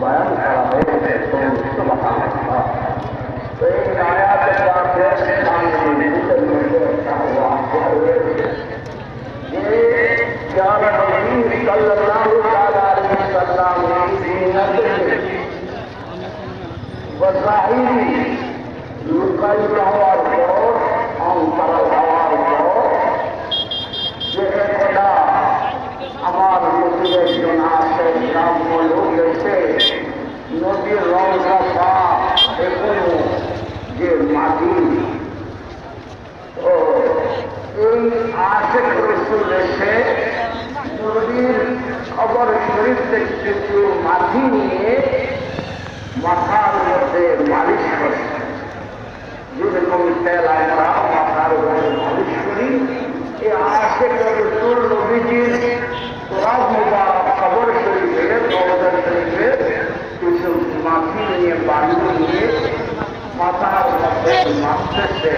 বয়ান করা হয়েছে সুবহানাল্লাহ তো এই আয়াতে পাকে সামনে নিচের মধ্যে যে প্যার নবী সাল্লাল্লাহু রসুল এসে নদীর খবর শরীর থেকে কিছু মাটি নিয়ে মাথার মধ্যে মালিশ করে যেরকম তেল আমরা মাথার উপরে মালিশ করি এই আশেখ রসুল নবীজির মুবারক খবর শরীফে দৌড় শরীফে কিছু মাটি নিয়ে বালু নিয়ে মাথার মধ্যে মারতেছে।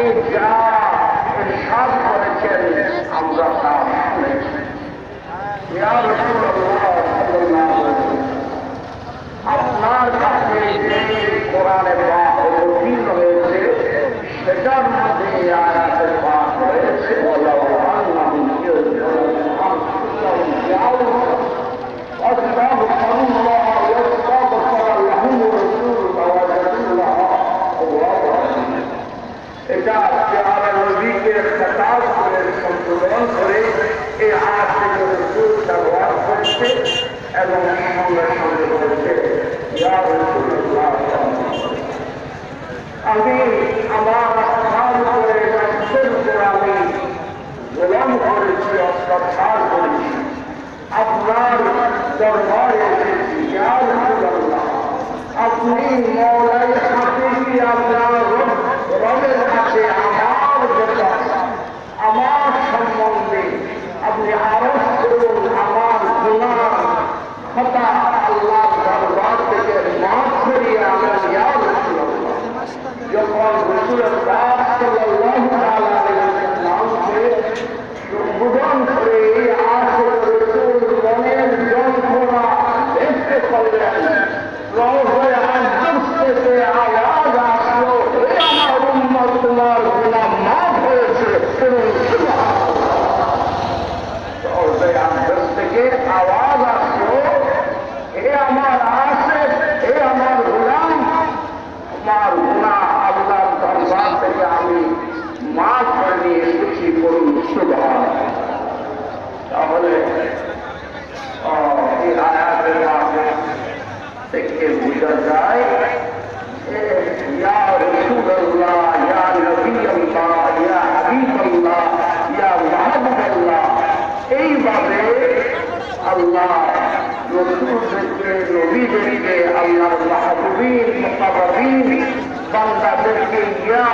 আপনি যা দরবারে আপনি মৌলাই হাফিজি আপনার রব রবের কাছে আমার ব্যাপার আমার যখন তাহলে আহ, এই আয়াতের মাঝে থেকে বোঝা যায় যে, ইয়া রাসূলুল্লাহ, ইয়া নবীআল্লাহ, ইয়া হাবিবাল্লাহ, ইয়া মাহবুবাল্লাহ, এইভাবে আল্লাহ রসুলদেরকে নবীদেরকে আল্লাহর মাহবুবিন মুকাররবিন বান্দাদেরকে ইয়া